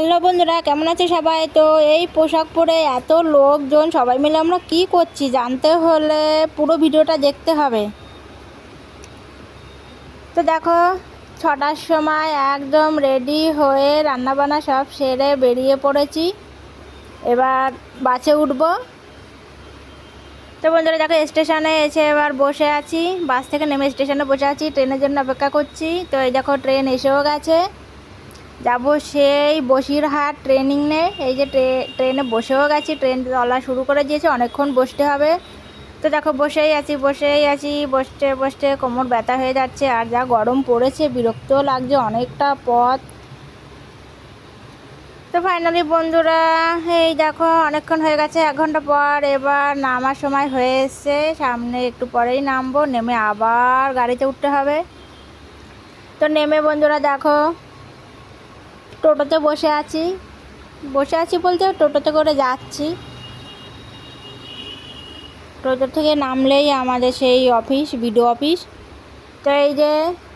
Hello বন্ধুরা, কেমন আছে সবাই? তো এই পোশাক পরে এত লোকজন, সবাই মিলে আমরা কি করছি জানতে হলে পুরো ভিডিওটা দেখতে হবে। তো দেখো, ছটার সময় একদম রেডি হয়ে রান্নাবান্না সব সেরে বেরিয়ে পড়েছি। এবার বাসে উঠব। তো বন্ধুরা, দেখো, স্টেশনে এসে এবার বসে আছি। বাস থেকে নেমে স্টেশনে বসে আছি। ট্রেনের জন্য অপেক্ষা করছি। তো এই দেখো, ট্রেন এসেও গেছে। যাব সেই বসিরহাট ট্রেনিং নে। এই যে ট্রে- ট্রেনে বসেও গেছি ট্রেন চলা শুরু করে দিয়েছে, অনেকক্ষণ বসতে হবে। তো দেখো, বসেই আছি বসেই আছি, বসতে বসতে কোমর ব্যথা হয়ে যাচ্ছে, আর যা গরম পড়েছে, বিরক্তও লাগছে অনেকটা পথ। তো ফাইনালি বন্ধুরা, এই দেখো, অনেকক্ষণ হয়ে গেছে, এক ঘণ্টা পর এবার নামার সময় হয়ে সামনে একটু পরেই নামবো, নেমে আবার গাড়িতে উঠতে হবে। তো নেমে বন্ধুরা দেখো টোটোতে বসে আছি। বসে আছি বলতে টোটোতে করে যাচ্ছি। টোটো থেকে নামলেই আমাদের সেই অফিস, বিডিও অফিস। তো এই যে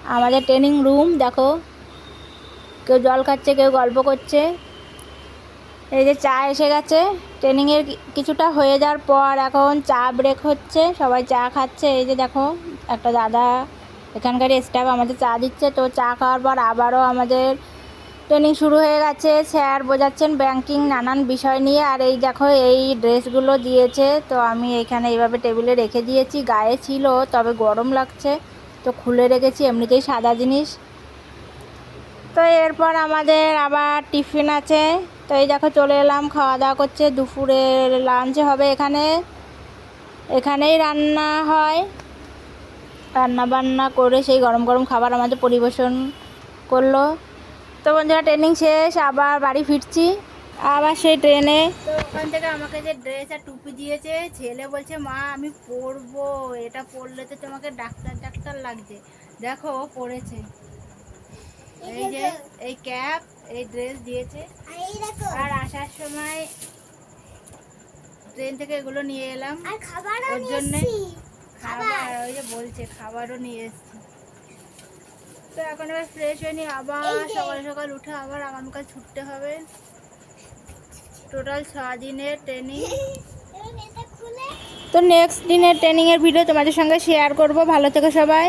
আমাদের ট্রেনিং রুম, দেখো। কেউ জল খাচ্ছে, কেউ গল্প করছে। এই যে চা এসে গেছে। ট্রেনিংয়ের কিছুটা হয়ে যাওয়ার পর এখন চা ব্রেক হচ্ছে। সবাই চা খাচ্ছে। এই যে দেখো, একটা দাদা, এখানকার স্টাফ আমাদের চা দিচ্ছে। তো চা খাওয়ার পর আবারও আমাদের ট্রেনিং শুরু হয়ে গেছে। স্যার বোঝাচ্ছেন ব্যাংকিং নানান বিষয় নিয়ে। আর এই দেখো, এই ড্রেসগুলো দিয়েছে। তো আমি এখানে এইভাবে টেবিলে রেখে দিয়েছি। গায়ে ছিল, তবে গরম লাগছে। তো খুলে রেখেছি, এমনিতেই সাদা জিনিস। তো এরপর আমাদের আবার টিফিন আছে। তো এই দেখো, চলে এলাম, খাওয়া দাওয়া করছে। দুপুরের লাঞ্চ হবে এখানে। এখানেই রান্না হয়। রান্না বান্না করে সেই গরম গরম খাবার আমাদের পরিবেশন করল। তো বন্ধুরা ট্রেনিং শেষ আবার বাড়ি ফিরছি। আবার সেই ট্রেনে তো ওখান থেকে আমাকে যে ড্রেস আর টুপি দিয়েছে ছেলে বলছে মা আমি পরবো। এটা পরলে তো তোমাকে ডাক্তার ডাক্তার লাগছে। দেখো ও পরেছে। এই যে এই ক্যাপ এই ড্রেস দিয়েছে। আর আসার সময় ট্রেন থেকে এগুলো নিয়ে এলাম। ওর নিয়ে জন্যে। খাবার। ওই যে বলছে খাবারও নিয়ে এসছি। তো এখন এবার ফ্রেশ হয়ে নিয়ে আবার সকাল সকাল উঠে আবার আগামীকাল ছুটতে হবে। টোটাল ছ দিনের ট্রেনিং তো নেক্সট দিনের ট্রেনিংয়ের ভিডিও তোমাদের সঙ্গে শেয়ার করব। ভালো থেকো সবাই।